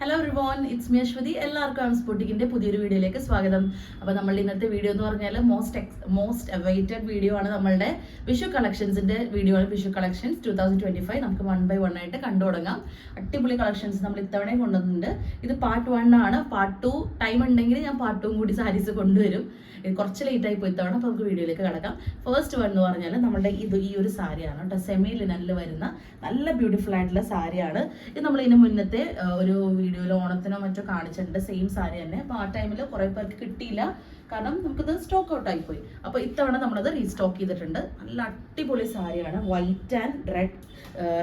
Hello everyone it's me Aswathy എല്ലാവർക്കും ആംസ് സ്പോട്ടിക്കിന്റെ പുതിയൊരു വീഡിയോയിലേക്ക് സ്വാഗതം. അപ്പോൾ നമ്മൾ ഇന്നത്തെ വീഡിയോ എന്ന് പറഞ്ഞാൽ most X most awaited video ആണ് നമ്മളുടെ വിഷു കളക്ഷൻസിന്റെ വീഡിയോ ആണ്. Vishu collections two thousand twenty five നമുക്ക് വൺ ബൈ വൺ ആയിട്ട് കണ്ടു തുടങ്ങാം. അടിപൊളി കളക്ഷൻസ് നമ്മൾ ഇത്തവണ കൊണ്ടുവന്നിട്ടുണ്ട്. ഇത് പാർട്ട് വൺ ആണ്. പാർട്ട് ടു ടൈം ഉണ്ടെങ്കിൽ ഞാൻ പാർട്ട് ടു കൂടി സാരീസ് കൊണ്ടുവരും. ഇത് കുറച്ച് ലേറ്റ് ആയി പോയി ഇത്തവണ അപ്പോൾ നമുക്ക് വീഡിയോയിലേക്ക് കിടക്കാം. ഫസ്റ്റ് വൺ എന്ന് പറഞ്ഞാൽ നമ്മുടെ ഇത് ഈ ഒരു സാരിയാണ് കേട്ടോ. സെമി ലിനനിൽ വരുന്ന നല്ല ബ്യൂട്ടിഫുൾ ആയിട്ടുള്ള സാരിയാണ്. ഇത് നമ്മൾ ഇതിന് മുന്നത്തെ ഒരു വീഡിയോയിൽ ഓണത്തിനോ മറ്റോ കാണിച്ചിട്ടുണ്ട്. സെയിം സാരി തന്നെ. അപ്പോൾ ആ ടൈമിൽ കുറേ പേർക്ക് കിട്ടിയില്ല. കാരണം നമുക്കിത് സ്റ്റോക്ക് ഔട്ട് ആയിപ്പോയി അപ്പോൾ ഇത്തവണ നമ്മളത് റീസ്റ്റോക്ക് ചെയ്തിട്ടുണ്ട്. നല്ല അടിപൊളി സാരിയാണ് white and red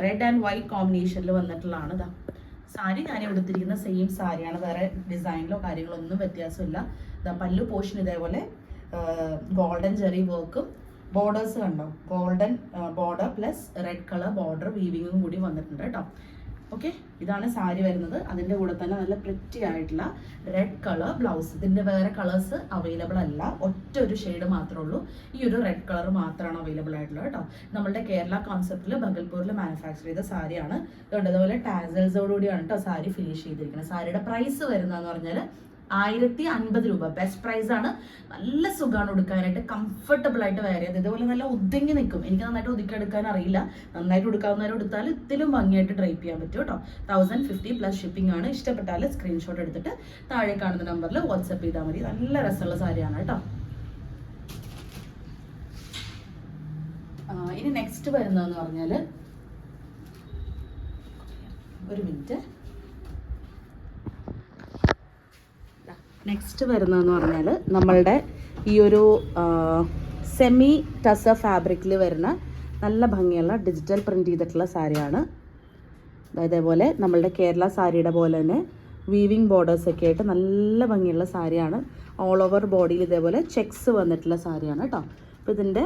red and white കോമ്പിനേഷനിൽ വന്നിട്ടുള്ളതാണ് ഇതാ സാരി ഞാൻ എടുത്തിരിക്കുന്ന സെയിം സാരിയാണ് വേറെ ഡിസൈനിലോ കാര്യങ്ങളോ ഒന്നും വ്യത്യാസമില്ല. ഇതാ പല്ലു പോഷൻ ഇതേപോലെ ഗോൾഡൻ ജെറി വർക്കും ബോർഡേഴ്സ് കണ്ടോ? Golden border plus red colour border വീവിങ്ങും കൂടി വന്നിട്ടുണ്ട് കേട്ടോ ഓക്കെ ഇതാണ് സാരി വരുന്നത്. അതിന്റെ കൂടെ തന്നെ നല്ല പ്രിറ്റി ആയിട്ടുള്ള റെഡ് കളർ ബ്ലൗസ് ഇതിന്റെ വേറെ കളേഴ്സ് അവൈലബിൾ അല്ല. ഒറ്റ ഒരു ഷെയ്ഡ് മാത്രമേ ഉള്ളൂ. ഈ ഒരു റെഡ് കളർ മാത്രമാണ് അവൈലബിൾ ആയിട്ടുള്ളത് കേട്ടോ. നമ്മളുടെ കേരള കോൺസെപ്റ്റിൽ ബഗൽപൂരിൽ മാനുഫാക്ചർ ചെയ്ത സാരിയാണ്. ഇതുകൊണ്ട് അതുപോലെ ടാസൽസോടുകൂടിയാണ് കേട്ടോ സാരി ഫിനിഷ് ചെയ്തിരിക്കുന്നത്. സാരിയുടെ പ്രൈസ് വരുന്നതെന്ന് പറഞ്ഞാൽ ആയിരത്തി അൻപത് രൂപ. ബെസ്റ്റ് പ്രൈസ് ആണ്. നല്ല സുഖമാണ് ഉടുക്കാനായിട്ട്. കംഫർട്ടബിൾ ആയിട്ട് വെയർ ചെയ്ത് ഇതുപോലെ നല്ല ഒതുങ്ങി നിൽക്കും. എനിക്ക് നന്നായിട്ട് ഒതുക്കി എടുക്കാൻ അറിയില്ല. നന്നായിട്ട് ഉടുക്കാവുന്നവരെ എടുത്താൽ ഇതിലും ഭംഗിയായിട്ട് ഡ്രൈപ്പ് ചെയ്യാൻ പറ്റും കേട്ടോ. തൗസൻഡ് ഫിഫ്റ്റി പ്ലസ് ഷിപ്പിംഗ് ആണ്. ഇഷ്ടപ്പെട്ടാൽ സ്ക്രീൻഷോട്ട് എടുത്തിട്ട് താഴെ കാണുന്ന നമ്പറിൽ വാട്സപ്പ് ചെയ്താൽ മതി. നല്ല രസമുള്ള സാരിയാണ് കേട്ടോ. ഇനി നെക്സ്റ്റ് വരുന്നതെന്ന് പറഞ്ഞാൽ ഒരു മിനിറ്റ് നെക്സ്റ്റ് വരുന്നതെന്ന് പറഞ്ഞാൽ നമ്മളുടെ ഈ ഒരു സെമി ടസ ഫാബ്രിക്കിൽ വരുന്ന നല്ല ഭംഗിയുള്ള ഡിജിറ്റൽ പ്രിന്റ് ചെയ്തിട്ടുള്ള സാരിയാണ്. അതേപോലെ നമ്മളുടെ കേരള സാരിയുടെ പോലെ തന്നെ വീവിങ് ബോർഡേഴ്സൊക്കെ ആയിട്ട് നല്ല ഭംഗിയുള്ള സാരിയാണ്. ഓൾ ഓവർ ബോഡിയിൽ ഇതേപോലെ ചെക്സ് വന്നിട്ടുള്ള സാരിയാണ് കേട്ടോ അപ്പോൾ ഇതിന്റെ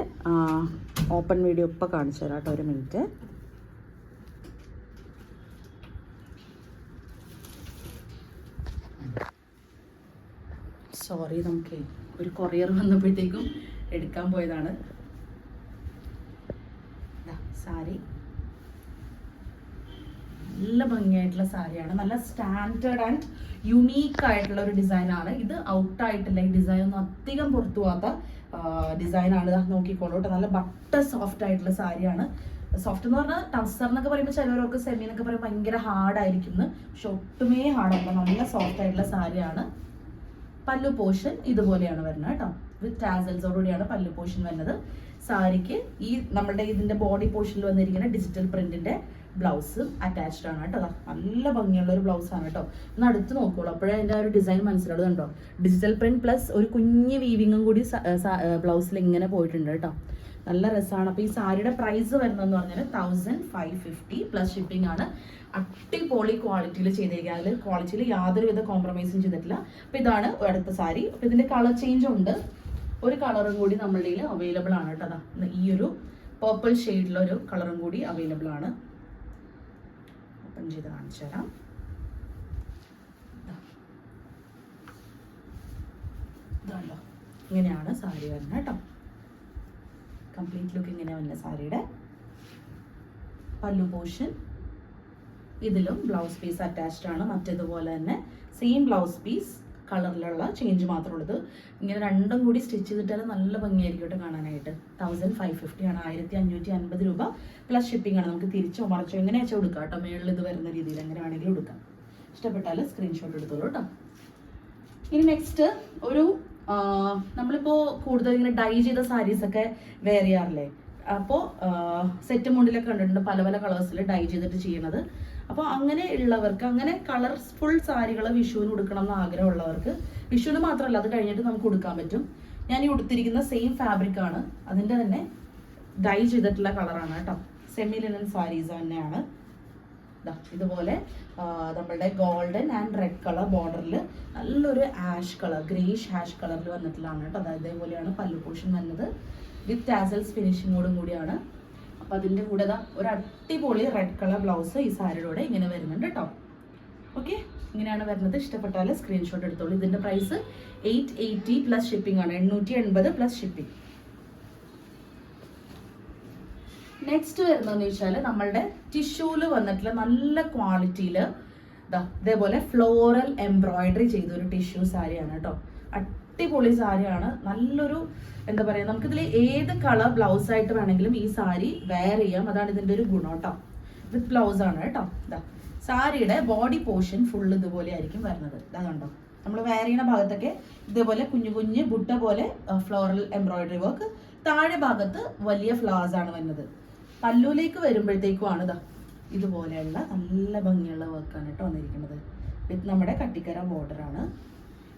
ഓപ്പൺ വീഡിയോ ഇപ്പോൾ കാണിച്ചു തരാം കേട്ടോ ഒരു മിനിറ്റ് സോറി നമുക്ക് ഒരു കൊറിയർ വന്നപ്പോഴത്തേക്കും എടുക്കാൻ പോയതാണ്. സാരി. നല്ല ഭംഗിയായിട്ടുള്ള സാരിയാണ്. നല്ല സ്റ്റാൻഡേർഡ് ആൻഡ് യുണീക്ക് ആയിട്ടുള്ള ഒരു ഡിസൈനാണ് ഇത് ഔട്ട് ആയിട്ടില്ല. ഈ ഡിസൈൻ ഒന്നും അധികം പുറത്തു പോകാത്ത ഡിസൈനാണ് നോക്കിക്കോളൂ കേട്ടോ. നല്ല ബട്ടർ സോഫ്റ്റ് ആയിട്ടുള്ള സാരിയാണ്. സോഫ്റ്റ് എന്ന് പറഞ്ഞാൽ ടസർ എന്നൊക്കെ പറയുമ്പോൾ ചിലവരൊക്കെ സെമി എന്നൊക്കെ പറയുമ്പോൾ ഭയങ്കര ഹാർഡായിരിക്കും പക്ഷെ ഒട്ടുമേ ഹാർഡല്ല നല്ല സോഫ്റ്റ് ആയിട്ടുള്ള സാരിയാണ്. പല്ലു പോർഷൻ ഇതുപോലെയാണ് വരുന്നത് കേട്ടോ. വിത്ത് ടാസൽസോടുകൂടിയാണ് പല്ലു പോർഷൻ വരുന്നത്. സാരിക്ക് ഈ നമ്മുടെ ഇതിന്റെ ബോഡി പോർഷനിൽ വന്നിരിക്കുന്ന ഡിജിറ്റൽ പ്രിന്റിന്റെ ബ്ലൗസ് അറ്റാച്ച്ഡ് ആണ് കേട്ടോ. നല്ല ഭംഗിയുള്ള ഒരു ബ്ലൗസ് ആണ് കേട്ടോ. ഒന്ന് അടുത്ത് നോക്കുള്ളൂ അപ്പോഴേ അതിന്റെ ആ ഒരു ഡിസൈൻ മനസ്സിലാവും കണ്ടോ? ഡിജിറ്റൽ പ്രിന്റ് പ്ലസ് ഒരു കുഞ്ഞ് വീവിങ്ങും കൂടി ബ്ലൗസിൽ ഇങ്ങനെ പോയിട്ടുണ്ട് കേട്ടോ. നല്ല രസമാണ് അപ്പോൾ ഈ സാരിയുടെ പ്രൈസ് വരുന്നതെന്ന് പറഞ്ഞാൽ thousand five fifty plus shipping ആണ്. അടിപൊളി ക്വാളിറ്റിയിൽ ചെയ്തിരിക്കുക അതിൽ ക്വാളിറ്റിയിൽ യാതൊരുവിധ കോംപ്രമൈസും ചെയ്തിട്ടില്ല. അപ്പോൾ ഇതാണ് അടുത്ത സാരി. അപ്പോൾ ഇതിന്റെ കളർ ചേഞ്ച് ഉണ്ട്. ഒരു കളറും കൂടി നമ്മളുടെ അവൈലബിൾ ആണ് കേട്ടോ. അതാ ഈ ഒരു പേർപ്പിൾ ഷെയ്ഡിലെ ഒരു കളറും കൂടി അവൈലബിൾ ആണ്. ഓപ്പൺ ചെയ്ത് കാണിച്ചു തരാം. ഇങ്ങനെയാണ് സാരി വരുന്നത് കേട്ടോ. കംപ്ലീറ്റ് ലുക്ക് ഇങ്ങനെ വന്ന സാരിയുടെ പല്ലു പോർഷൻ ഇതിലും ബ്ലൗസ് പീസ് അറ്റാച്ച്ഡ് ആണ്. മറ്റേതുപോലെ തന്നെ സെയിം ബ്ലൗസ് പീസ് കളറിലുള്ള ചേഞ്ച് മാത്രമേ ഉള്ളത് ഇങ്ങനെ രണ്ടും കൂടി സ്റ്റിച്ച് ചെയ്തിട്ടാൽ നല്ല ഭംഗിയായിരിക്കും കാണാനായിട്ട്. തൗസൻഡ് ഫൈവ് ഫിഫ്റ്റി ആണ്. ആയിരത്തി അഞ്ഞൂറ്റി അൻപത് രൂപ പ്ലസ് ഷിപ്പിംഗ് ആണ്. നമുക്ക് തിരിച്ചോ മറച്ചോ? എങ്ങനെ വെച്ചാൽ കൊടുക്കാം കേട്ടോ? മേളിൽ ഇത് വരുന്ന രീതിയിൽ എങ്ങനെ വേണമെങ്കിലും എടുക്കാം ഇഷ്ടപ്പെട്ടാൽ സ്ക്രീൻഷോട്ട് എടുത്തോളൂ കേട്ടോ. ഇനി നെക്സ്റ്റ് ഒരു നമ്മളിപ്പോ കൂടുതൽ ഇങ്ങനെ ഡൈ ചെയ്ത സാരീസ് ഒക്കെ വെയർ ചെയ്യാറില്ലേ? അപ്പോ സെറ്റ് മുണ്ടിലൊക്കെ കണ്ടിട്ടുണ്ട് പല പല കളേഴ്സിൽ ഡൈ ചെയ്തിട്ട് ചെയ്യണത്. അപ്പോൾ അങ്ങനെ ഉള്ളവർക്ക് അങ്ങനെ കളർഫുൾ സാരികൾ വിഷുവിന് ഉടുക്കണം എന്ന് ആഗ്രഹമുള്ളവർക്ക് വിഷുവിന് മാത്രമല്ല അത് കഴിഞ്ഞിട്ട് നമുക്ക് ഉടുക്കാൻ പറ്റും. ഞാൻ ഈ ഉടുത്തിരിക്കുന്ന സെയിം ഫാബ്രിക് ആണ്. അതിന്റെ തന്നെ ഡൈ ചെയ്തിട്ടുള്ള കളറാണ് കേട്ടോ. സെമി ലിനൻ സാരീസ് തന്നെയാണ്. ഇതുപോലെ നമ്മളുടെ ഗോൾഡൻ ആൻഡ് റെഡ് കളർ ബോർഡറിൽ നല്ലൊരു ആഷ് കളർ ഗ്രേഷ് ആഷ് കളറിൽ വന്നിട്ടുള്ളതാണ് കേട്ടോ. അതായത് ഇതേപോലെയാണ് പല്ലു പോഷൻ വന്നത്. വിത്ത് ടാസൽസ് ഫിനിഷിങ്ങോടും കൂടിയാണ്. അപ്പം അതിന്റെ കൂടെ ഒരു അടിപൊളി റെഡ് കളർ ബ്ലൗസ് ഈ സാരിയുടെ ഇങ്ങനെ വരുന്നുണ്ട് കേട്ടോ. ഓക്കെ ഇങ്ങനെയാണ് വരുന്നത്. ഇഷ്ടപ്പെട്ടാൽ സ്ക്രീൻഷോട്ട് എടുത്തോളൂ. ഇതിന്റെ price eight eighty plus shipping ആണ്. എണ്ണൂറ്റി എൺപത് പ്ലസ് ഷിപ്പിംഗ് നെക്സ്റ്റ് വരുന്നതെന്ന് വെച്ചാൽ നമ്മളുടെ ടിഷ്യൂൽ വന്നിട്ടുള്ള നല്ല ക്വാളിറ്റിയിൽ ഇതേപോലെ ഫ്ലോറൽ എംബ്രോയിഡറി ചെയ്ത ഒരു ടിഷ്യൂ സാരിയാണ് കേട്ടോ അടിപൊളി സാരിയാണ്. നല്ലൊരു എന്താ പറയുക നമുക്കിതിൽ ഏത് കളർ ബ്ലൗസ് ആയിട്ട് വേണമെങ്കിലും ഈ സാരി വെയർ ചെയ്യാം. അതാണ് ഇതിന്റെ ഒരു ഗുണം കേട്ടോ വിത്ത് ബ്ലൗസ് ആണ് കേട്ടോ ഇതാ സാരിയുടെ ബോഡി പോർഷൻ ഫുൾ ഇതുപോലെ ആയിരിക്കും വരുന്നത്. ഇതാ കണ്ടോ? നമ്മൾ വെയർ ചെയ്യുന്ന ഭാഗത്തൊക്കെ ഇതേപോലെ കുഞ്ഞു കുഞ്ഞ് ബുട്ട പോലെ ഫ്ലോറൽ എംബ്രോയിഡറി വർക്ക് താഴെ ഭാഗത്ത് വലിയ ഫ്ലവേഴ്സ് ആണ് വരുന്നത്. പല്ലുവിലേക്ക് വരുമ്പോഴത്തേക്കുമാണ് ഇതാ ഇതുപോലെയുള്ള നല്ല ഭംഗിയുള്ള വർക്കാണ് കേട്ടോ വന്നിരിക്കുന്നത്. വിത്ത് നമ്മുടെ കട്ടിക്കര ബോർഡറാണ് ആണ്.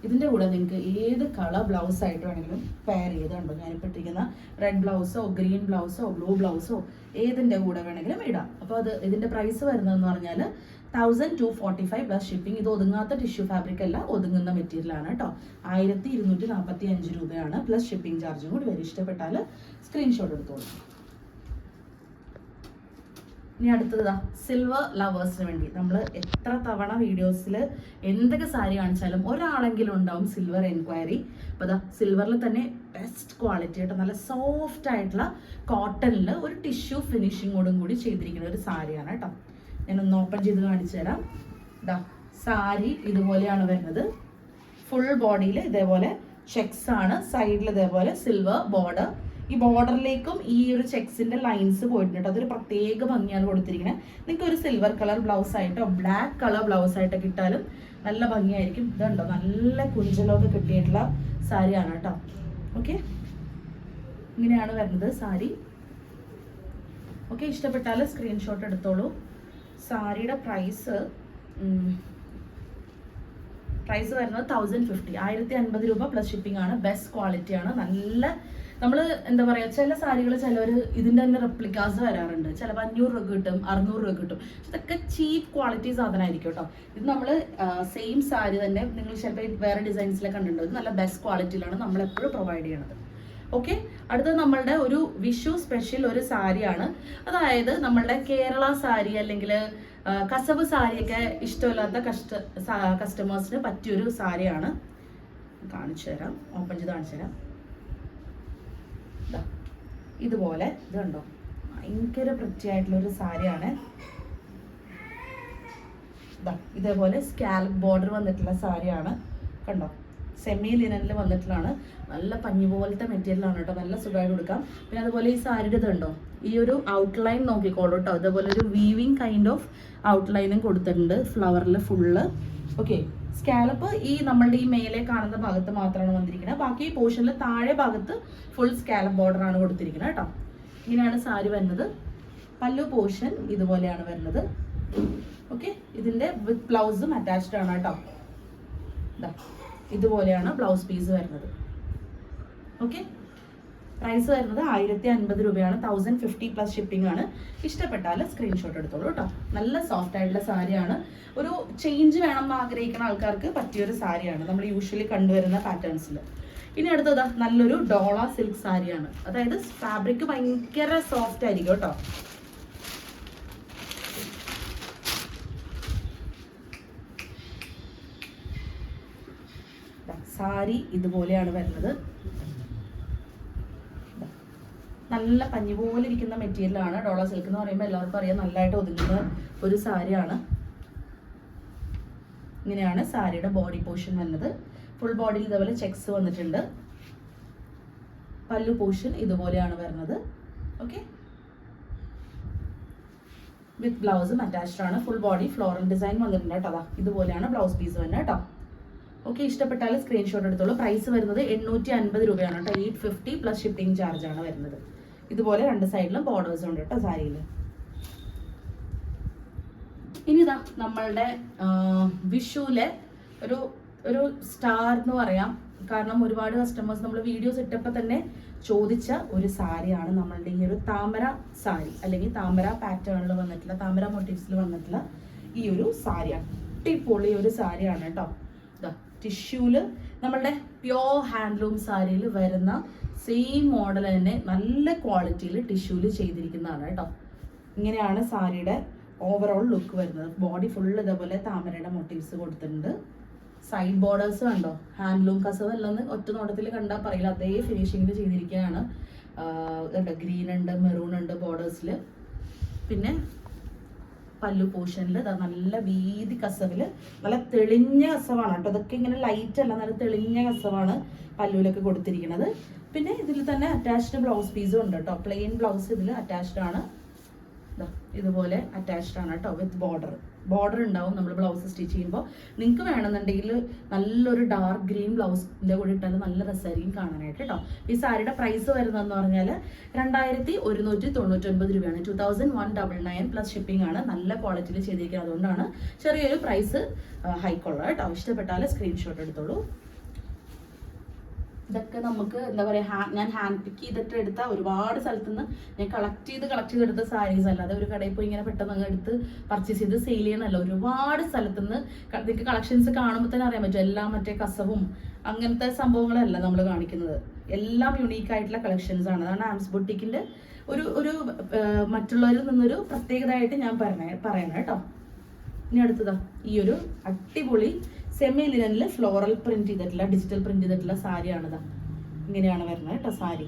ഇതിന്റെ കൂടെ നിങ്ങൾക്ക് ഏത് കളർ ബ്ലൗസ് ആയിട്ട് വേണമെങ്കിലും പെയർ ചെയ്തുണ്ടോ ഞാനിപ്പോൾ ഇട്ടിരിക്കുന്ന റെഡ് ബ്ലൗസോ ഗ്രീൻ ബ്ലൗസോ ബ്ലൂ ബ്ലൗസോ ഏതിന്റെ കൂടെ വേണമെങ്കിലും ഇടാം. അപ്പോൾ അത് ഇതിന്റെ പ്രൈസ് വരുന്നതെന്ന് പറഞ്ഞാൽ thousand two forty five plus shipping ഇത് ഒതുങ്ങാത്ത ടിഷ്യൂ ഫാബ്രിക് അല്ല ഒതുങ്ങുന്ന മെറ്റീരിയലാണ് കേട്ടോ ആയിരത്തി ഇരുന്നൂറ്റി നാൽപ്പത്തി അഞ്ച് രൂപയാണ് പ്ലസ് ഷിപ്പിംഗ് ചാർജും കൂടി വരും. ഇഷ്ടപ്പെട്ടാൽ സ്ക്രീൻഷോട്ട് എടുത്തോളൂ. ഇനി അടുത്തതാ സിൽവർ ലവേഴ്സിന് വേണ്ടി. നമ്മൾ എത്ര തവണ വീഡിയോസിൽ എന്തൊക്കെ സാരി കാണിച്ചാലും ഒരാളെങ്കിലും ഉണ്ടാവും സിൽവർ എൻക്വയറി അപ്പോൾ അതാ സിൽവറിൽ തന്നെ ബെസ്റ്റ് ക്വാളിറ്റി ആയിട്ട് നല്ല സോഫ്റ്റ് ആയിട്ടുള്ള കോട്ടണിൽ ഒരു ടിഷ്യൂ ഫിനിഷിങ്ങോടും കൂടി ചെയ്തിരിക്കുന്ന ഒരു സാരിയാണ് കേട്ടോ ഞാനൊന്ന് ഓപ്പൺ ചെയ്ത് കാണിച്ചു തരാം. ഇതാ സാരി ഇതുപോലെയാണ് വരുന്നത്. ഫുൾ ബോഡിയിൽ ഇതേപോലെ ചെക്സ് ആണ്. സൈഡിൽ ഇതേപോലെ സിൽവർ ബോർഡർ ഈ ബോർഡറിലേക്കും ഈ ഒരു ചെക്സിന്റെ ലൈൻസ് പോയിട്ടുണ്ട് അതൊരു പ്രത്യേക ഭംഗിയാണ് കൊടുത്തിരിക്കുന്നത് നിങ്ങൾക്ക് ഒരു സിൽവർ കളർ ബ്ലൗസ് ആയിട്ടോ ബ്ലാക്ക് കളർ ബ്ലൗസ് ആയിട്ടോ കിട്ടാലും നല്ല ഭംഗിയായിരിക്കും. ഇതുണ്ടോ? നല്ല കുഞ്ചലൊക്കെ കിട്ടിയിട്ടുള്ള സാരിയാണ് കേട്ടോ. ഓക്കെ ഇങ്ങനെയാണ് വരുന്നത് സാരി. ഓക്കെ ഇഷ്ടപ്പെട്ടാൽ സ്ക്രീൻഷോട്ട് എടുത്തോളൂ. സാരിയുടെ പ്രൈസ് പ്രൈസ് വരുന്നത് തൗസൻഡ് ഫിഫ്റ്റി ആയിരത്തി അൻപത് രൂപ പ്ലസ് ഷിപ്പിംഗ് ആണ്. ബെസ്റ്റ് ക്വാളിറ്റി ആണ്. നല്ല നമ്മൾ എന്താ പറയാ ചില സാരികൾ ചിലവർ ഇതിന്റെ തന്നെ റെപ്ലിക്കാസ് വരാറുണ്ട്. ചിലപ്പോൾ അഞ്ഞൂറ് രൂപ കിട്ടും അറുന്നൂറ് രൂപ കിട്ടും. ഇതൊക്കെ ചീപ്പ് ക്വാളിറ്റി സാധനമായിരിക്കും കേട്ടോ ഇത് നമ്മൾ സെയിം സാരി തന്നെ നിങ്ങൾ ചിലപ്പോൾ വേറെ ഡിസൈൻസിലൊക്കെ കണ്ടിട്ടുണ്ടോ? നല്ല ബെസ്റ്റ് ക്വാളിറ്റിയിലാണ് നമ്മൾ എപ്പോഴും പ്രൊവൈഡ് ചെയ്യണത്. ഓക്കെ അടുത്തത് നമ്മളുടെ ഒരു വിഷു സ്പെഷ്യൽ ഒരു സാരിയാണ്. അതായത് നമ്മളുടെ കേരള സാരി അല്ലെങ്കിൽ കസവ് സാരിയൊക്കെ ഇഷ്ടമില്ലാത്ത കസ്റ്റ കസ്റ്റമേഴ്സിന് പറ്റിയൊരു സാരിയാണ്. കാണിച്ചു തരാം ഓപ്പൺ ചെയ്ത് കാണിച്ചു തരാം ഇതുപോലെ ഇതുണ്ടോ? ഭയങ്കര വൃത്തിയായിട്ടുള്ള ഒരു സാരിയാണ് ഇതേപോലെ സ്കാൽപ്പ് ബോർഡർ വന്നിട്ടുള്ള സാരിയാണ്. കണ്ടോ? സെമി ലിനനിൽ വന്നിട്ടുള്ളതാണ്. നല്ല പഞ്ഞി പോലത്തെ മെറ്റീരിയലാണ് കേട്ടോ. നല്ല സുഖമായിട്ട് കൊടുക്കാം. പിന്നെ അതുപോലെ ഈ സാരിയുടെ ഇതുണ്ടോ? ഈ ഒരു ഔട്ട്ലൈൻ നോക്കിക്കോളൂ കേട്ടോ. ഇതേപോലെ ഒരു വീവിങ് കൈൻഡ് ഓഫ് ഔട്ട്ലൈനും കൊടുത്തിട്ടുണ്ട്. ഫ്ലവറിൽ ഫുള്ള് ഓക്കെ സ്കാലപ്പ് ഈ നമ്മളുടെ ഈ മേലെ കാണുന്ന ഭാഗത്ത് മാത്രമാണ് വന്നിരിക്കുന്നത്. ബാക്കി ഈ പോർഷനിൽ താഴെ ഭാഗത്ത് ഫുൾ സ്കാലപ്പ് ബോർഡർ ആണ് കൊടുത്തിരിക്കുന്നത് കേട്ടോ. ഇങ്ങനെയാണ് സാരി വരുന്നത്. പല്ലു പോർഷൻ ഇതുപോലെയാണ് വരുന്നത്. ഓക്കെ ഇതിന്റെ വിത്ത് ബ്ലൗസും അറ്റാച്ച്ഡ് ആണ് കേട്ടോ. ഇതുപോലെയാണ് ബ്ലൗസ് പീസ് വരുന്നത്. ഓക്കെ പ്രൈസ് വരുന്നത് ആയിരത്തി അൻപത് രൂപയാണ്. തൗസൻഡ് ഫിഫ്റ്റി പ്ലസ് ഷിപ്പിംഗ് ആണ്. ഇഷ്ടപ്പെട്ടാൽ സ്ക്രീൻഷോട്ട് എടുത്തോളൂ കേട്ടോ നല്ല സോഫ്റ്റ് ആയിട്ടുള്ള സാരിയാണ്. ഒരു ചേഞ്ച് വേണം എന്ന് ആഗ്രഹിക്കുന്ന ആൾക്കാർക്ക് പറ്റിയൊരു സാരിയാണ്. നമ്മൾ യൂഷ്വലി കണ്ടുവരുന്ന പാറ്റേൺസിൽ ഇനി അടുത്തത് നല്ലൊരു ഡോള സിൽക്ക് സാരിയാണ്. അതായത് ഫാബ്രിക് ഭയങ്കര സോഫ്റ്റ് ആയിരിക്കും കേട്ടോ സാരി ഇതുപോലെയാണ് വരുന്നത്. നല്ല പഞ്ഞി പോലെ ഇരിക്കുന്ന മെറ്റീരിയലാണ് ഡോളർ സിൽക്ക് എന്ന് പറയുമ്പോൾ എല്ലാവർക്കും അറിയാം നല്ലതായിട്ട് ഒതുങ്ങുന്ന ഒരു സാരിയാണ്. ഇങ്ങനെയാണ് സാരിയുടെ ബോഡി പോർഷൻ വന്നത് ഫുൾ ബോഡിയിൽ ഇതേപോലെ ചെക്സ് വന്നിട്ടുണ്ട്. പല്ലു പോർഷൻ ഇതുപോലെയാണ് വരുന്നത്. ഓക്കെ വിത്ത് ബ്ലൗസും അറ്റാച്ച്ഡ് ആണ്. ഫുൾ ബോഡി ഫ്ലോറൽ ഡിസൈൻ വന്നിട്ടുണ്ട് കേട്ടോ. ഇതുപോലെയാണ് ബ്ലൗസ് പീസ് വന്നത് കേട്ടോ. ഓക്കെ ഇഷ്ടപ്പെട്ടാൽ സ്ക്രീൻഷോട്ട് എടുത്തോളൂ. പ്രൈസ് വരുന്നത് എണ്ണൂറ്റി അൻപത് രൂപയാണ് കേട്ടോ. Eight fifty plus shipping charge ആണ് വരുന്നത്. ഇതുപോലെ രണ്ട് സൈഡിലും ബോർഡേഴ്സ് ഉണ്ട് കേട്ടോ സാരിയിൽ ഇനി ഇതാ നമ്മളുടെ വിഷുവിലെ ഒരു ഒരു സ്റ്റാർ എന്ന് പറയാം. കാരണം ഒരുപാട് കസ്റ്റമേഴ്സ് നമ്മൾ വീഡിയോസ് ഇട്ടപ്പോൾ തന്നെ ചോദിച്ച ഒരു സാരിയാണ് നമ്മളുടെ ഈ ഒരു താമര സാരി അല്ലെങ്കിൽ താമര പാറ്റേണിൽ വന്നിട്ടുള്ള താമര മോട്ടീവ്സിൽ വന്നിട്ടുള്ള ഈ ഒരു സാരിയാണ്. അടിപൊളി ഒരു സാരിയാണ് കേട്ടോ. ടിഷ്യൂൽ നമ്മളുടെ പ്യോർ ഹാൻഡ്ലൂം സാരിയിൽ വരുന്ന സെയിം മോഡൽ തന്നെ നല്ല ക്വാളിറ്റിയിൽ ടിഷ്യൂൽ ചെയ്തിരിക്കുന്നതാണ് കേട്ടോ. ഇങ്ങനെയാണ് സാരിയുടെ ഓവറോൾ ലുക്ക് വരുന്നത്. ബോഡി ഫുൾ ഇതേപോലെ താമരയുടെ മോട്ടീവ്സ് കൊടുത്തിട്ടുണ്ട്. സൈഡ് ബോർഡേഴ്സ് കണ്ടോ? ഹാൻഡ്ലൂം കസവ് എല്ലാം ഒന്ന് ഒറ്റ നോട്ടത്തിൽ കണ്ടാൽ പറയില്ല. അതേ ഫിനിഷിങ്ങിൽ ചെയ്തിരിക്കുകയാണ്. ഗ്രീൻ ഉണ്ട് മെറൂൺ ഉണ്ട് ബോർഡേഴ്സിൽ പിന്നെ പല്ലു പോർഷനിൽ നല്ല വീതി കസവിൽ നല്ല തെളിഞ്ഞ കസവാണ് കേട്ടോ. അതൊക്കെ ഇങ്ങനെ ലൈറ്റ് അല്ല നല്ല തെളിഞ്ഞ കസവാണ് പല്ലുവിലൊക്കെ കൊടുത്തിരിക്കുന്നത്. പിന്നെ ഇതിൽ തന്നെ അറ്റാച്ച്ഡ് ബ്ലൗസ് പീസും ഉണ്ട് കേട്ടോ. പ്ലെയിൻ ബ്ലൗസ് ഇതിൽ അറ്റാച്ച്ഡ് ആണ്. ഇതുപോലെ അറ്റാച്ച്ഡ് ആണ് കേട്ടോ വിത്ത് ബോർഡർ ബോർഡർ ഉണ്ടാവും നമ്മൾ ബ്ലൗസ് സ്റ്റിച്ച് ചെയ്യുമ്പോൾ. നിങ്ങൾക്ക് വേണമെന്നുണ്ടെങ്കിൽ നല്ലൊരു ഡാർക്ക് ഗ്രീൻ ബ്ലൗസിന്റെ കൂടെ ഇട്ടാൽ നല്ല രസമായിരിക്കും കാണാനായിട്ട് കേട്ടോ. ഈ സാരിയുടെ പ്രൈസ് വരുന്നതെന്ന് പറഞ്ഞാൽ രണ്ടായിരത്തി ഒരുന്നൂറ്റി തൊണ്ണൂറ്റൊൻപത് രൂപയാണ് two thousand one double nine plus shipping ആണ്. നല്ല ക്വാളിറ്റിയിൽ ചെയ്തിരിക്കുന്നത് അതുകൊണ്ടാണ് ചെറിയൊരു പ്രൈസ് ഹൈക്കുള്ളത് കേട്ടോ. ഇഷ്ടപ്പെട്ടാൽ സ്ക്രീൻഷോട്ട് എടുത്തോളൂ. ഇതൊക്കെ നമുക്ക് എന്താ പറയുക ഞാൻ ഹാൻഡ് പിക്ക് ചെയ്തിട്ട് എടുത്ത ഒരുപാട് സ്ഥലത്ത് നിന്ന് ഞാൻ കളക്ട് ചെയ്ത് കളക്ട് ചെയ്തെടുത്ത സാരീസ് അല്ലാതെ ഒരു കടയിൽ പോയി ഇങ്ങനെ പെട്ടെന്ന് അങ്ങ് എടുത്ത് പർച്ചേസ് ചെയ്ത് സെയിൽ ചെയ്യണമല്ല ഒരുപാട് സ്ഥലത്ത് നിന്ന് നിങ്ങൾക്ക് കളക്ഷൻസ് കാണുമ്പോൾ തന്നെ അറിയാൻ പറ്റും. എല്ലാം മറ്റേ കസവും അങ്ങനത്തെ സംഭവങ്ങളല്ല നമ്മൾ കാണിക്കുന്നത്. എല്ലാം യുണീക്ക് ആയിട്ടുള്ള കളക്ഷൻസ് ആണ്. അതാണ് ആംസ് ബൊട്ടിക്കിന്റെ ഒരു ഒരു മറ്റുള്ളവരിൽ നിന്നൊരു പ്രത്യേകതയായിട്ട് ഞാൻ പറഞ്ഞ പറയണം കേട്ടോ. ഇനി അടുത്തതാ. ഈ ഒരു അടിപൊളി സെമി ലിനനിൽ ഫ്ലോറൽ പ്രിന്റ് ചെയ്തിട്ടുള്ള ഡിജിറ്റൽ പ്രിന്റ് ചെയ്തിട്ടുള്ള സാരിയാണിത്. ഇങ്ങനെയാണ് വരുന്നത് കേട്ടോ സാരി.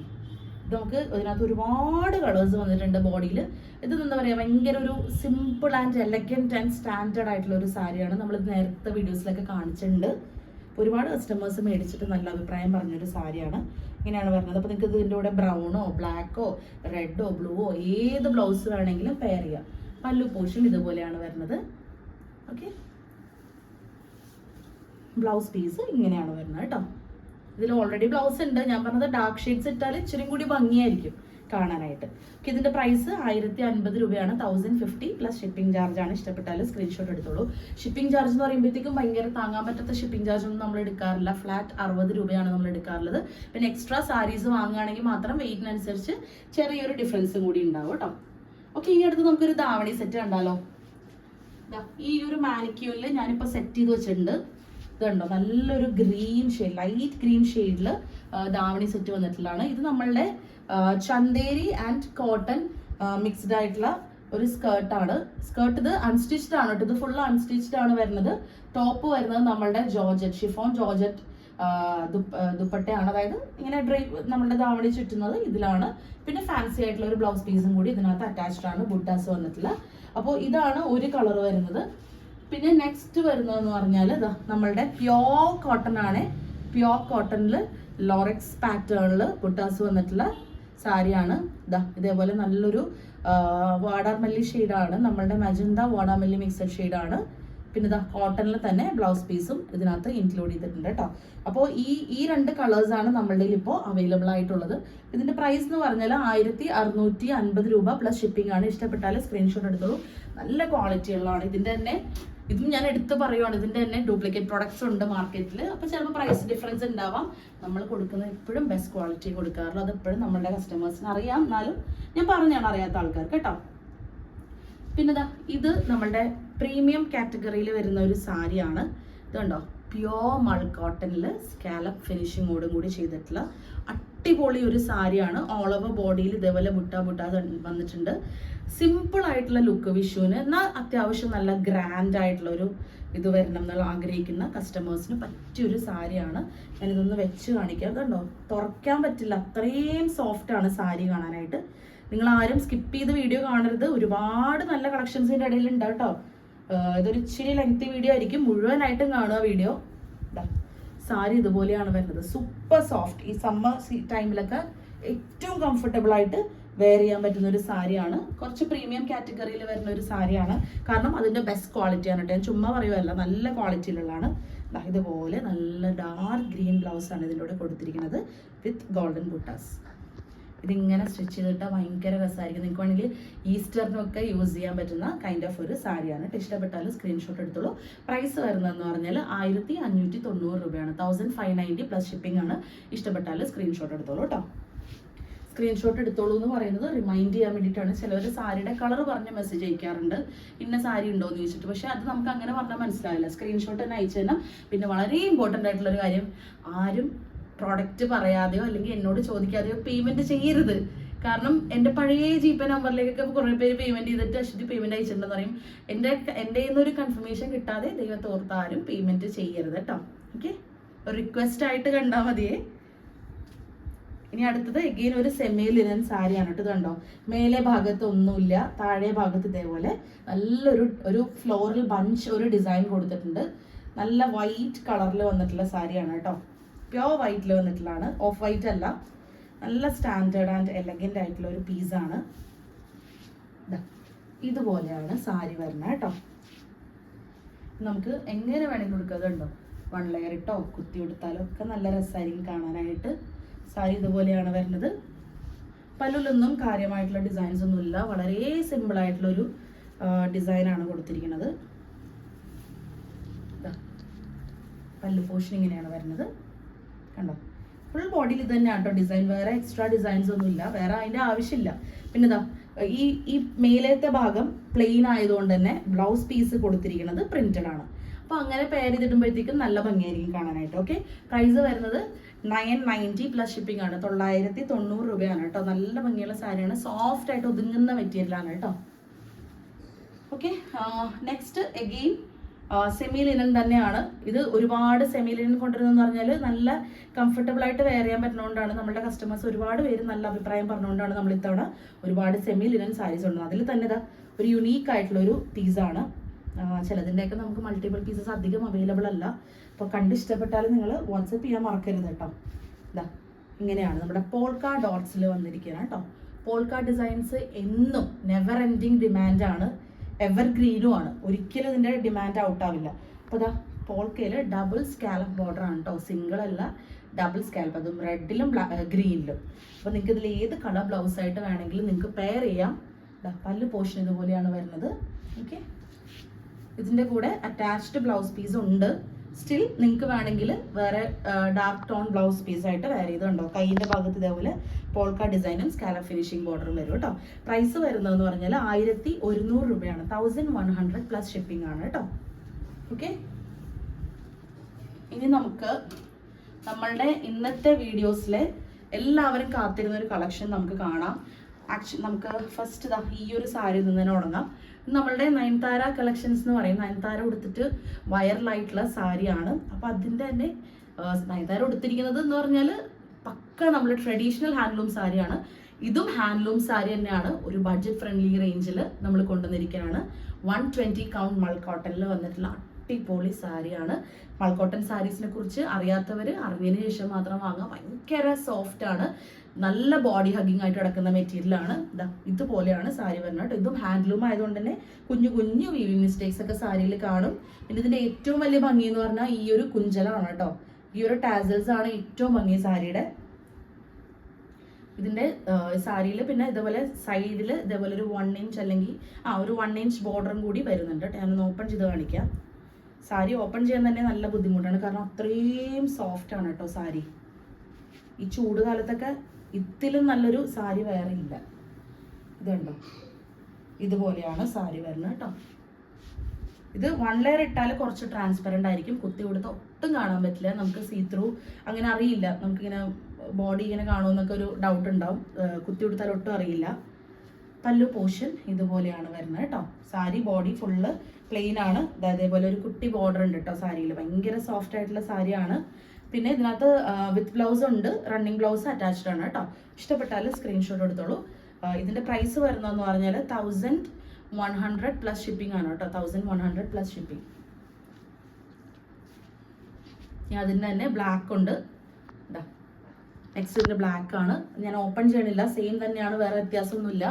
ഇത് നമുക്ക് ഇതിനകത്ത് ഒരുപാട് കളേഴ്സ് വന്നിട്ടുണ്ട് ബോഡിയിൽ ഇത് എന്താ പറയുക ഭയങ്കര ഒരു simple and elegant and standard ആയിട്ടുള്ള ഒരു സാരിയാണ് നമ്മൾ നേരത്തെ വീഡിയോസിലൊക്കെ കാണിച്ചിട്ടുണ്ട്. ഒരുപാട് കസ്റ്റമേഴ്സ് മേടിച്ചിട്ട് നല്ല അഭിപ്രായം പറഞ്ഞൊരു സാരിയാണ്. ഇങ്ങനെയാണ് വരുന്നത്. അപ്പോൾ നിങ്ങൾക്ക് ഇതിന്റെ കൂടെ ബ്രൗണോ ബ്ലാക്കോ റെഡോ ബ്ലൂവോ ഏത് ബ്ലൗസ് വേണമെങ്കിലും പെയർ ചെയ്യാം. പല്ലു പോഷൻ ഇതുപോലെയാണ് വരുന്നത്. ഓക്കെ ബ്ലൗസ് പീസ് ഇങ്ങനെയാണ് വരുന്നത് കേട്ടോ. ഇതിൽ ഓൾറെഡി ബ്ലൗസ് ഉണ്ട്. ഞാൻ പറഞ്ഞത് ഡാർക്ക് ഷെയ്ഡ്സ് ഇട്ടാൽ ഇച്ചിരി കൂടി ഭംഗിയായിരിക്കും കാണാനായിട്ട്. ഓക്കെ ഇതിന്റെ പ്രൈസ് ആയിരത്തി അൻപത് രൂപയാണ്. Thousand fifty plus shipping charge ആണ്. ഇഷ്ടപ്പെട്ടാൽ സ്ക്രീൻഷോട്ട് എടുത്തോളൂ. ഷിപ്പിംഗ് ചാർജ് എന്ന് പറയുമ്പോഴത്തേക്കും ഭയങ്കര താങ്ങാൻ പറ്റാത്ത ഷിപ്പിംഗ് ചാർജ് ഒന്നും നമ്മൾ എടുക്കാറില്ല. ഫ്ലാറ്റ് അറുപത് രൂപയാണ് നമ്മൾ എടുക്കാറുള്ളത്. പിന്നെ എക്സ്ട്രാ സാരീസ് വാങ്ങുകയാണെങ്കിൽ മാത്രം വെയിറ്റിനനുസരിച്ച് ചെറിയൊരു ഡിഫറൻസും കൂടി ഉണ്ടാവും കേട്ടോ. ഓക്കെ ഇനി അടുത്ത് നമുക്കൊരു ധാവണി സെറ്റ് കണ്ടാലോ. ഈ ഒരു മാനിക്യൂരിൽ ഞാനിപ്പോൾ സെറ്റ് ചെയ്ത് വെച്ചിട്ടുണ്ട്. ഇതുണ്ടോ? നല്ലൊരു ഗ്രീൻ ഷെയ്ഡ് ലൈറ്റ് ഗ്രീൻ ഷെയ്ഡിൽ ദാവണി സെറ്റ് വന്നിട്ടുള്ളതാണ്. ഇത് നമ്മളുടെ ചന്തേരി ആൻഡ് കോട്ടൺ മിക്സ്ഡ് ആയിട്ടുള്ള ഒരു സ്കേർട്ടാണ് സ്കേർട്ട് ഇത് അൺസ്റ്റിച്ച്ഡ് ആണ് ഇത് ഫുൾ അൺസ്റ്റിച്ച്ഡ് ആണ് വരുന്നത്. ടോപ്പ് വരുന്നത് നമ്മളുടെ ജോർജറ്റ് ഷിഫോൺ ജോർജറ്റ് ദുപ്പട്ടയാണ്. അതായത് ഇങ്ങനെ ഡ്രൈ നമ്മളുടെ ദാവണി ചുറ്റുന്നത് ഇതിലാണ്. പിന്നെ ഫാൻസി ആയിട്ടുള്ള ഒരു ബ്ലൗസ് പീസും കൂടി ഇതിനകത്ത് അറ്റാച്ച്ഡ് ആണ്. ബുട്ടാസ് വന്നിട്ടുള്ള. അപ്പോൾ ഇതാണ് ഒരു കളർ വരുന്നത്. പിന്നെ നെക്സ്റ്റ് വരുന്നതെന്ന് പറഞ്ഞാൽ ഇതാ നമ്മളുടെ പ്യോർ കോട്ടൺ ആണ്. പ്യോർ കോട്ടണിൽ ലോറക്സ് പാറ്റേണിൽ ബുട്ടാസ് വന്നിട്ടുള്ള സാരിയാണ്. ഇതാ ഇതേപോലെ നല്ലൊരു വാടാമല്ലി ഷെയ്ഡാണ് നമ്മളുടെ മജന്ത വാടാമല്ലി മിക്സഡ് ഷെയ്ഡാണ് പിന്നെ ഇതാ കോട്ടണിൽ തന്നെ ബ്ലൗസ് പീസും ഇതിനകത്ത് ഇൻക്ലൂഡ് ചെയ്തിട്ടുണ്ട് കേട്ടോ അപ്പോൾ ഈ ഈ രണ്ട് കളേഴ്സാണ് നമ്മളുടെ ഇപ്പോൾ അവൈലബിൾ ആയിട്ടുള്ളത്. ഇതിന്റെ പ്രൈസ് എന്ന് പറഞ്ഞാൽ ആയിരത്തി അറുന്നൂറ്റി അൻപത് രൂപ പ്ലസ് ഷിപ്പിംഗ് ആണ്. ഇഷ്ടപ്പെട്ടാൽ സ്ക്രീൻഷോട്ട് എടുത്തോളൂ. നല്ല ക്വാളിറ്റി ഉള്ളതാണ്. ഇതിന്റെ തന്നെ ഇതും ഞാൻ എടുത്ത് പറയുവാണ്. ഇതിന്റെ തന്നെ ഡ്യൂപ്ലിക്കേറ്റ് പ്രോഡക്ട്സ് ഉണ്ട് മാർക്കറ്റിൽ അപ്പോൾ ചിലപ്പോൾ പ്രൈസ് ഡിഫറൻസ് ഉണ്ടാവാം. നമ്മൾ കൊടുക്കുന്നത് എപ്പോഴും ബെസ്റ്റ് ക്വാളിറ്റി കൊടുക്കാറുള്ളൂ. അത് എപ്പോഴും നമ്മളുടെ കസ്റ്റമേഴ്സിന് അറിയാം. എന്നാലും ഞാൻ പറഞ്ഞാണ് അറിയാത്ത ആൾക്കാർ കേട്ടോ. പിന്നെതാ ഇത് നമ്മളുടെ പ്രീമിയം കാറ്റഗറിയിൽ വരുന്ന ഒരു സാരിയാണ്. ഇതുണ്ടോ പ്യോർ മൾ കോട്ടണിൽ സ്കാലപ്പ് ഫിനിഷിങ്ങോടും കൂടി ചെയ്തിട്ടുള്ള അടിപൊളി ഒരു സാരിയാണ്. ഓൾ ഓവർ ബോഡിയിൽ ഇതേപോലെ മുട്ട ബുട്ട വന്നിട്ടുണ്ട്. സിമ്പിൾ ആയിട്ടുള്ള ലുക്ക് വിഷുവിന്. എന്നാൽ അത്യാവശ്യം നല്ല ഗ്രാൻഡ് ആയിട്ടുള്ള ഒരു ഇത് വരണം എന്നുള്ള ആഗ്രഹിക്കുന്ന കസ്റ്റമേഴ്സിന് പറ്റിയൊരു സാരിയാണ് ഞാനിതൊന്ന് വെച്ച് കാണിക്കാം. കണ്ടോ? തുറക്കാൻ പറ്റില്ല. അത്രയും സോഫ്റ്റ് ആണ് സാരി കാണാനായിട്ട്. നിങ്ങൾ ആരും സ്കിപ്പ് ചെയ്ത് വീഡിയോ കാണരുത്. ഒരുപാട് നല്ല കളക്ഷൻസിന്റെ ഇടയിൽ ഉണ്ട് കേട്ടോ. ഇതൊരു ഇച്ചിരി ലെങ്തി വീഡിയോ ആയിരിക്കും. മുഴുവനായിട്ടും കാണുക വീഡിയോ സാരി ഇതുപോലെയാണ് വരുന്നത്. സൂപ്പർ സോഫ്റ്റ് ഈ സമ്മർ ടൈമിലൊക്കെ ഏറ്റവും കംഫർട്ടബിൾ ആയിട്ട് വെയർ ചെയ്യാൻ പറ്റുന്ന ഒരു സാരിയാണ്. കുറച്ച് പ്രീമിയം കാറ്റഗറിയിൽ വരുന്ന ഒരു സാരിയാണ്. കാരണം അതിന്റെ ബെസ്റ്റ് ക്വാളിറ്റി ആണ് കേട്ടോ. ഞാൻ ചുമ്മാ പറയുമല്ല നല്ല ക്വാളിറ്റിയിലുള്ളതാണ് ഇതുപോലെ നല്ല ഡാർക്ക് ഗ്രീൻ ബ്ലൗസ് ആണ് ഇതിന്റെ കൂടെ കൊടുത്തിരിക്കുന്നത് വിത്ത് ഗോൾഡൻ ബുട്ടാസ് ഇതിങ്ങനെ സ്റ്റിച്ച് ചെയ്തിട്ടാൽ ഭയങ്കര രസമായിരിക്കും നിങ്ങൾക്ക് വേണമെങ്കിൽ ഈസ്റ്ററിനൊക്കെ യൂസ് ചെയ്യാൻ പറ്റുന്ന കൈൻഡ് ഓഫ് ഒരു സാരിയാണ്. ഇഷ്ടപ്പെട്ടാലും സ്ക്രീൻഷോട്ട് എടുത്തോളൂ. പ്രൈസ് വരുന്നതെന്ന് പറഞ്ഞാൽ ആയിരത്തി അഞ്ഞൂറ്റി തൊണ്ണൂറ് രൂപയാണ്. Thousand five ninety plus shipping ആണ്. ഇഷ്ടപ്പെട്ടാലും സ്ക്രീൻഷോട്ട് എടുത്തോളൂ കേട്ടോ. സ്ക്രീൻഷോട്ട് എടുത്തോളൂ എന്ന് പറയുന്നത് റിമൈൻഡ് ചെയ്യാൻ വേണ്ടിയിട്ടാണ്. ചിലവർ സാരിയുടെ കളർ പറഞ്ഞ് മെസ്സേജ് അയക്കാറുണ്ട്. ഇന്ന സാരി ഉണ്ടോ എന്ന് ചോദിച്ചിട്ട്. പക്ഷേ അത് നമുക്ക് അങ്ങനെ പറഞ്ഞാൽ മനസ്സിലാവില്ല. സ്ക്രീൻഷോട്ട് തന്നെ അയച്ചു തന്നെ പിന്നെ വളരെ ഇമ്പോർട്ടന്റ് ആയിട്ടുള്ള ഒരു കാര്യം. ആരും പ്രോഡക്റ്റ് പറയാതെയോ അല്ലെങ്കിൽ എന്നോട് ചോദിക്കാതെയോ പേയ്മെന്റ് ചെയ്യരുത്. കാരണം എന്റെ പഴയ ജി പേ നമ്പറിലേക്കൊക്കെ കുറേ പേര് പേയ്മെന്റ് ചെയ്തിട്ട് അശ്വതി പേയ്മെന്റ് അയച്ചിട്ടുണ്ടെന്ന് പറയും. എന്റെ എന്റെ ഒരു കൺഫർമേഷൻ കിട്ടാതെ ദൈവത്തോർത്ത് ആരും പേയ്മെന്റ് ചെയ്യരുത് കേട്ടോ. ഓക്കെ റിക്വസ്റ്റ് ആയിട്ട് കണ്ടാൽ മതിയേ. ഇനി അടുത്തത് എഗെയിൻ ഒരു സെമി ലിനൻ സാരിയാണ് കേട്ടോ. കണ്ടോ മേലെ ഭാഗത്ത് ഒന്നുമില്ല താഴെ ഭാഗത്ത് ഇതേപോലെ നല്ലൊരു ഒരു ഫ്ലോറൽ ബഞ്ച് ഒരു ഡിസൈൻ കൊടുത്തിട്ടുണ്ട്. നല്ല വൈറ്റ് കളറിൽ വന്നിട്ടുള്ള സാരിയാണ് കേട്ടോ. പ്യോർ വൈറ്റിൽ വന്നിട്ടുള്ളതാണ്. ഓഫ് വൈറ്റ് അല്ല. നല്ല സ്റ്റാൻഡേർഡ് ആൻഡ് എലഗന്റ് ആയിട്ടുള്ള ഒരു പീസാണ് ഇതുപോലെയാണ് സാരി വരുന്നത് കേട്ടോ. നമുക്ക് എങ്ങനെ വേണമെങ്കിലും കൊടുക്കുക അതുണ്ടോ? വൺ ലെയർ ഇട്ടോ കുത്തി കൊടുത്താലോ ഒക്കെ നല്ല രസമായിരിക്കും കാണാനായിട്ട്. സാരി ഇതുപോലെയാണ് വരുന്നത്. പല്ലുലൊന്നും കാര്യമായിട്ടുള്ള ഡിസൈൻസ് ഒന്നുമില്ല. വളരെ ഒരു ഡിസൈനാണ് കൊടുത്തിരിക്കുന്നത്. പല്ലു പോർഷൻ ഇങ്ങനെയാണ് വരുന്നത്. കണ്ടോ? ഫുൾ ബോഡിയിൽ ഇത് തന്നെയാണ് കേട്ടോ ഡിസൈൻ വേറെ എക്സ്ട്രാ ഡിസൈൻസ് ഒന്നുമില്ല. വേറെ അതിന്റെ ആവശ്യമില്ല. പിന്നെ ഇതാ ഈ ഈ മേലത്തെ ഭാഗം പ്ലെയിൻ ആയതുകൊണ്ട് തന്നെ ബ്ലൗസ് പീസ് കൊടുത്തിരിക്കുന്നത് പ്രിന്റഡ് ആണ്. അപ്പോൾ അങ്ങനെ പെയർ ചെയ്തിടുമ്പോഴത്തേക്കും നല്ല ഭംഗിയായിരിക്കും കാണാനായിട്ട്. ഓക്കെ പ്രൈസ് വരുന്നത് നയൻ നയന്റി പ്ലസ് ഷിപ്പിംഗ് ആണ്. തൊള്ളായിരത്തി തൊണ്ണൂറ് രൂപയാണ് കേട്ടോ. നല്ല ഭംഗിയുള്ള സാരിയാണ്. സോഫ്റ്റ് ആയിട്ട് ഒതുങ്ങുന്ന മെറ്റീരിയലാണ് കേട്ടോ. Okay next again semi linen തന്നെയാണ്. ഇത് ഒരുപാട് സെമി ലിനൻ കൊണ്ടുവരുന്നതെന്ന് പറഞ്ഞാൽ നല്ല കംഫർട്ടബിൾ ആയിട്ട് വെയർ ചെയ്യാൻ പറ്റുന്നതുകൊണ്ടാണ് നമ്മുടെ കസ്റ്റമേഴ്സ് ഒരുപാട് പേര് നല്ല അഭിപ്രായം പറഞ്ഞുകൊണ്ടാണ് നമ്മൾ ഇത്തവണ ഒരുപാട് സെമി ലിനൻ സാരീസ് ഉണ്ട് അതിൽ തന്നെ ഇതാ ഒരു യുണീക്ക് ആയിട്ടുള്ള ഒരു പീസാണ് ചിലതിന്റെയൊക്കെ നമുക്ക് മൾട്ടിപ്പിൾ പീസസ് അധികം അവൈലബിൾ അല്ല. അപ്പോൾ കണ്ട് ഇഷ്ടപ്പെട്ടാൽ നിങ്ങൾ വാട്സപ്പ് ചെയ്യാൻ മറക്കരുത് കേട്ടോ. ഇതാ ഇങ്ങനെയാണ്. നമ്മുടെ പോൾക്ക ഡോട്ട്സിൽ വന്നിരിക്കുകയാണ് കേട്ടോ. പോൾക്ക ഡിസൈൻസ് എന്നും നെവർ എൻഡിങ് ഡിമാൻഡാണ് എവർ ഗ്രീനും ആണ്. ഒരിക്കലും ഇതിന്റെ ഡിമാൻഡ് ഔട്ട് ആവില്ല. അപ്പോൾ ഇതാ പോൾക്കയിൽ ഡബിൾ സ്കാലപ്പ് ബോർഡർ ആണ് കേട്ടോ. സിംഗിൾ അല്ല ഡബിൾ സ്കാലപ്പ് അതും റെഡിലും ഗ്രീനിലും അപ്പോൾ നിങ്ങൾക്ക് ഇതിൽ ഏത് കളർ ബ്ലൗസ് ആയിട്ട് വേണമെങ്കിലും നിങ്ങൾക്ക് പെയർ ചെയ്യാം. പല്ല് പോർഷൻ ഇതുപോലെയാണ് വരുന്നത്. ഓക്കെ ഇതിന്റെ കൂടെ അറ്റാച്ച്ഡ് ബ്ലൗസ് പീസ് ഉണ്ട്. സ്റ്റിൽ നിങ്ങൾക്ക് വേണമെങ്കിൽ വേറെ ഡാർക്ക് ടോൺ ബ്ലൗസ് പീസ് ആയിട്ട് വേറെ ചെയ്തുണ്ടോ കൈയിന്റെ ഭാഗത്ത് ഇതേപോലെ പോൾക്ക ഡിസൈനും സ്കാല ഫിനിഷിംഗ് ബോർഡറും വരും കേട്ടോ പ്രൈസ് വരുന്നതെന്ന് പറഞ്ഞാൽ ആയിരത്തി ഒരുന്നൂറ് രൂപയാണ്. Thousand one hundred plus shipping ആണ് കേട്ടോ ഓക്കെ ഇനി നമുക്ക് നമ്മളുടെ ഇന്നത്തെ വീഡിയോസിലെ എല്ലാവരും കാത്തിരുന്ന ഒരു കളക്ഷൻ നമുക്ക് കാണാം. ആക്ച്വലി നമുക്ക് ഫസ്റ്റ് ഇതാ ഈ ഒരു സാരി നിന്ന് തന്നെ തുടങ്ങാം നമ്മളുടെ നയൻതാര കളക്ഷൻസ് എന്ന് പറയും നയൻതാര ഉടുത്തിട്ട് വയറിലായിട്ടുള്ള സാരിയാണ്. അപ്പോൾ അതിന്റെ തന്നെ നയൻതാര ഉടുത്തിരിക്കുന്നത് എന്ന് പറഞ്ഞാൽ പക്ക നമ്മൾ ട്രഡീഷണൽ ഹാൻഡ്ലൂം സാരിയാണ്. ഇതും ഹാൻഡ്ലൂം സാരി തന്നെയാണ്. ഒരു ബഡ്ജറ്റ് ഫ്രണ്ട്ലി റേഞ്ചിൽ നമ്മൾ കൊണ്ടുവന്നിരിക്കുകയാണ് വൺ ട്വന്റി കൗണ്ട് മൾ കോട്ടണിൽ വന്നിട്ടുള്ള അടിപൊളി സാരിയാണ്. മൾക്കോട്ടൺ സാരീസിനെ കുറിച്ച് അറിയാത്തവർ അറിവിന് ശേഷം മാത്രം വാങ്ങാം. ഭയങ്കര സോഫ്റ്റ് ആണ്. നല്ല ബോഡി ഹഗിങ് ആയിട്ട് കിടക്കുന്ന മെറ്റീരിയലാണ് ഇതാ ഇതുപോലെയാണ് സാരി വരുന്നത് ഇതും ഹാൻഡ്ലൂം ആയതുകൊണ്ട് തന്നെ കുഞ്ഞു കുഞ്ഞു വീവിംഗ് മിസ്റ്റേക്സ് ഒക്കെ സാരിയിൽ കാണും. പിന്നെ ഇതിന്റെ ഏറ്റവും വലിയ ഭംഗി എന്ന് പറഞ്ഞാൽ ഈ ഒരു കുഞ്ചലാണ് കേട്ടോ. ഈ ഒരു ടാസൽസ് ആണ് ഏറ്റവും ഭംഗി സാരിയുടെ. ഇതിന്റെ സാരിയിൽ പിന്നെ ഇതേപോലെ സൈഡിൽ ഇതേപോലെ ഒരു വൺ ഇഞ്ച് അല്ലെങ്കിൽ ആ ഒരു വൺ ഇഞ്ച് ബോർഡറും കൂടി വരുന്നുണ്ട് ഞാനൊന്ന് ഓപ്പൺ ചെയ്ത് കാണിക്കാം. സാരി ഓപ്പൺ ചെയ്യാൻ തന്നെ നല്ല ബുദ്ധിമുട്ടാണ്. കാരണം അത്രയും സോഫ്റ്റ് ആണ് കേട്ടോ സാരി. ഈ ചൂട് കാലത്തൊക്കെ ഇതിലും നല്ലൊരു സാരി വേറെ ഇല്ല. ഇതുണ്ടോ ഇതുപോലെയാണ് സാരി വരുന്നത് കേട്ടോ. ഇത് വൺ ലെയർ ഇട്ടാൽ കുറച്ച് ട്രാൻസ്പെറന്റ് ആയിരിക്കും. കുത്തി കൊടുത്ത് ഒട്ടും കാണാൻ പറ്റില്ല. നമുക്ക് സീ ത്രൂ അങ്ങനെ അറിയില്ല. നമുക്കിങ്ങനെ ബോഡി ഇങ്ങനെ കാണുമെന്നൊക്കെ ഒരു ഡൗട്ട് ഉണ്ടാവും. കുത്തി കൊടുത്താൽ ഒട്ടും അറിയില്ല. പല്ലു പോഷൻ ഇതുപോലെയാണ് വരുന്നത് കേട്ടോ. സാരി ബോഡി ഫുള്ള് പ്ലെയിൻ ആണ്. അതേപോലെ ഒരു കുട്ടി ബോർഡർ ഉണ്ട് കേട്ടോ സാരിയിൽ. ഭയങ്കര സോഫ്റ്റ് ആയിട്ടുള്ള സാരിയാണ്. പിന്നെ ഇതിനകത്ത് വിത്ത് ബ്ലൗസ് ഉണ്ട്. റണ്ണിങ് ബ്ലൗസ് അറ്റാച്ച്ഡ് ആണ് കേട്ടോ. ഇഷ്ടപ്പെട്ടാൽ സ്ക്രീൻഷോട്ട് എടുത്തോളൂ. ഇതിന്റെ പ്രൈസ് വരുന്നതെന്ന് പറഞ്ഞാൽ thousand one hundred plus shipping ആണ് കേട്ടോ. Thousand one hundred plus shipping അതിന് തന്നെ ബ്ലാക്ക് ഉണ്ട്. നെക്സ്റ്റ് ഇതിന്റെ ബ്ലാക്ക് ആണ്. ഞാൻ ഓപ്പൺ ചെയ്യണില്ല. സെയിം തന്നെയാണ്. വേറെ വ്യത്യാസമൊന്നുമില്ല.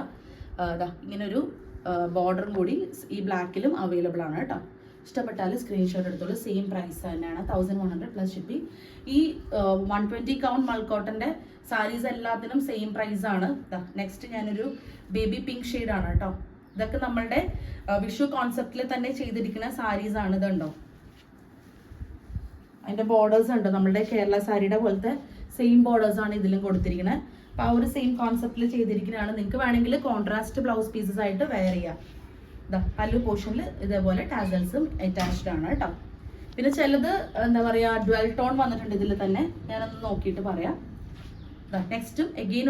ആ, ദാ ഇങ്ങനെ ഒരു ബോർഡറും കൂടി ഈ ബ്ലാക്കിലും അവൈലബിൾ ആണ് കേട്ടോ. ഇഷ്ടപ്പെട്ടാൽ സ്ക്രീൻഷോട്ട് എടുത്തോളൂ. സെയിം പ്രൈസ് തന്നെയാണ്. Thousand one hundred plus shipping ഈ വൺ ട്വന്റി കൗണ്ട് മൾക്കോട്ടന്റെ സാരീസ് എല്ലാത്തിനും സെയിം പ്രൈസ് ആണ്. നെക്സ്റ്റ് ഞാനൊരു ബേബി പിങ്ക് ആണ് കേട്ടോ. ഇതൊക്കെ നമ്മളുടെ വിഷു കോൺസെപ്റ്റിൽ തന്നെ ചെയ്തിരിക്കുന്ന സാരീസ് ആണ് ഇതുണ്ടോ? അതിന്റെ ബോർഡേഴ്സ് ഉണ്ട്? നമ്മളുടെ കേരള സാരിയുടെ പോലത്തെ സെയിം ബോർഡേഴ്സ് ആണ് ഇതിലും കൊടുത്തിരിക്കുന്നത് അപ്പോൾ ആ ഒരു സെയിം കോൺസെപ്റ്റിൽ ചെയ്തിരിക്കുന്നതാണ്. നിങ്ങൾക്ക് വേണമെങ്കിൽ കോൺട്രാസ്റ്റ് ബ്ലൗസ് പീസസ് ആയിട്ട് വെയർ ചെയ്യാം. പല്ലു പോർഷനിൽ ഇതേപോലെ ടാസൽസും അറ്റാച്ച്ഡ് ആണ് കേട്ടോ. പിന്നെ ചിലത് എന്താ പറയുക ഡ്വൽ ടോൺ വന്നിട്ടുണ്ട് ഇതിൽ തന്നെ. ഞാനൊന്ന് നോക്കിയിട്ട് പറയാം. നെക്സ്റ്റും എഗെയിൻ